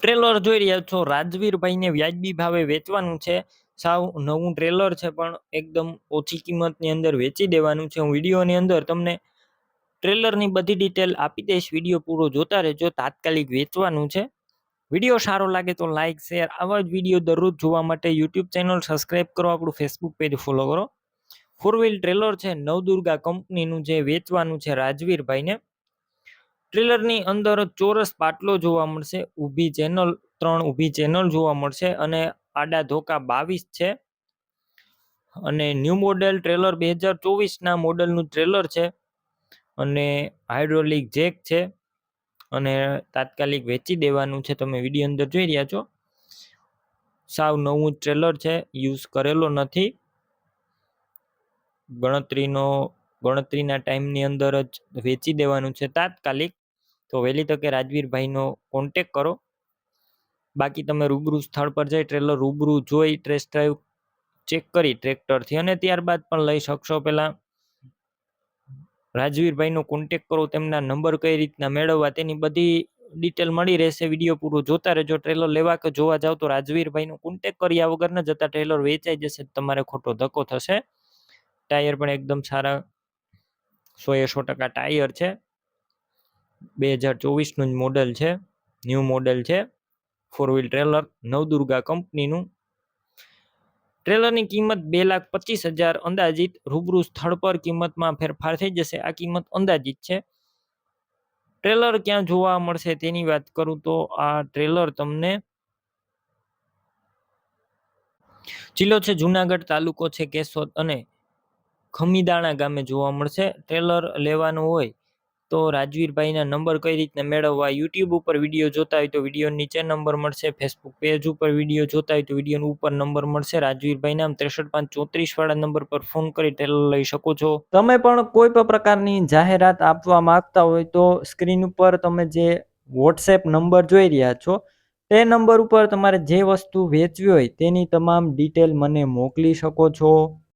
Trailer જોઈ રહ્યા છો. રાજવીરભાઈને વ્યાજબી ભાવે વેચવાનું છે. સાવ નવું ટ્રેલર છે, પણ એકદમ ઓછી કિંમતની અંદર વેચી દેવાનું છે. હું વિડીયોની અંદર તમને ટ્રેલરની બધી ડિટેલ આપી દઈશ. વીડિયો પૂરો જોતા રહેજો. તાત્કાલિક વેચવાનું છે. વીડિયો સારો લાગે તો લાઇક શેર આવા જ વીડિયો દરરોજ જોવા માટે યુટ્યુબ ચેનલ સબસ્ક્રાઈબ કરો. આપણું ફેસબુક પેજ ફોલો કરો. ફોર વ્હીલ ટ્રેલર છે. નવદુર્ગા કંપનીનું જે વેચવાનું છે રાજવીરભાઈને. ટ્રેલરની અંદર ચોરસ પાટલો જોવા મળશે, ઊભી ચેનલ ત્રણ ઊભી ચેનલ જોવા મળશે અને આડા ધોકા બાવીસ છે. અને ન્યૂ મોડેલ ટ્રેલર બે હજાર ચોવીસના મોડલનું ટ્રેલર છે. અને હાઇડ્રોલિક જેક છે. અને તાત્કાલિક વેચી દેવાનું છે. તમે વીડિયો અંદર જોઈ રહ્યા છો. સાવ નવું ટ્રેલર છે. યુઝ કરેલો નથી. ગણતરીનો, ગણતરીના ટાઈમની અંદર જ વેચી દેવાનું છે. તાત્કાલિક તો વહેલી તકે રાજવીરભાઈનો કોન્ટેક કરો. બાકી તમે રૂબરૂ સ્થળ પર જઈ ટ્રેલર રૂબરૂ જોઈ ટ્રેસ ડ્રાઈવ ચેક કરી ટ્રેક્ટરથી અને ત્યારબાદ પણ લઈ શકશો પહેલાં. રાજવીરભાઈનો કોન્ટેક કરો, તેમના નંબર કઈ રીતના મેળવવા તેની બધી ડિટેલ મળી રહેશે. વીડિયો પૂરો જોતા રહેજો ટ્રેલર લેવા કે જોવા જાવ તો રાજવીરભાઈનો કોન્ટેક કર્યા વગર ન જતા ટ્રેલર વેચાઈ જશે, તમારે ખોટો ધક્કો થશે. ટાયર પણ એકદમ સારા, સો એ સો ટકા ટાયર છે. બે હજાર ચોવીસનું જ મોડલ છે. ન્યૂ મોડલ છે. ફોર વ્હીલ ટ્રેલર નવદુર્ગા કંપનીનું. ટ્રેલરની કિંમત બે લાખ પચીસ હજાર અંદાજિત. રૂબરૂ સ્થળ પર કિંમતમાં ફેરફાર થઈ જશે. આ કિંમત અંદાજિત છે. ટ્રેલર ક્યાં જોવા મળશે તેની વાત કરું તો આ ટ્રેલર તમને જિલ્લો છે, જુનાગઢ તાલુકો છે, કેશોદ અને ખમીદાણા ગામે જોવા મળશે. ટ્રેલર લેવાનું હોય તો રાજવીરભાઈના નંબર કઈ રીતના મેળવવા? યુટ્યુબ ઉપર વીડિયો જોતા હોય તો વીડિયો નીચે નંબર મળશે. ફેસબુક પેજ ઉપર વીડિયો જોતા હોય તો વીડિયો ઉપર નંબર મળશે. રાજવીરભાઈના ત્રેસઠ પાંચ ચોત્રીસ વાળા નંબર પર ફોન કરી ટેલર લઈ શકો છો. તમે પણ કોઈ પણ પ્રકારની જાહેરાત આપવા માંગતા હોય તો સ્ક્રીન ઉપર તમે જે વોટ્સએપ નંબર જોઈ રહ્યા છો, તે નંબર ઉપર તમારે જે વસ્તુ વેચવી હોય તેની તમામ ડિટેલ મને મોકલી શકો છો.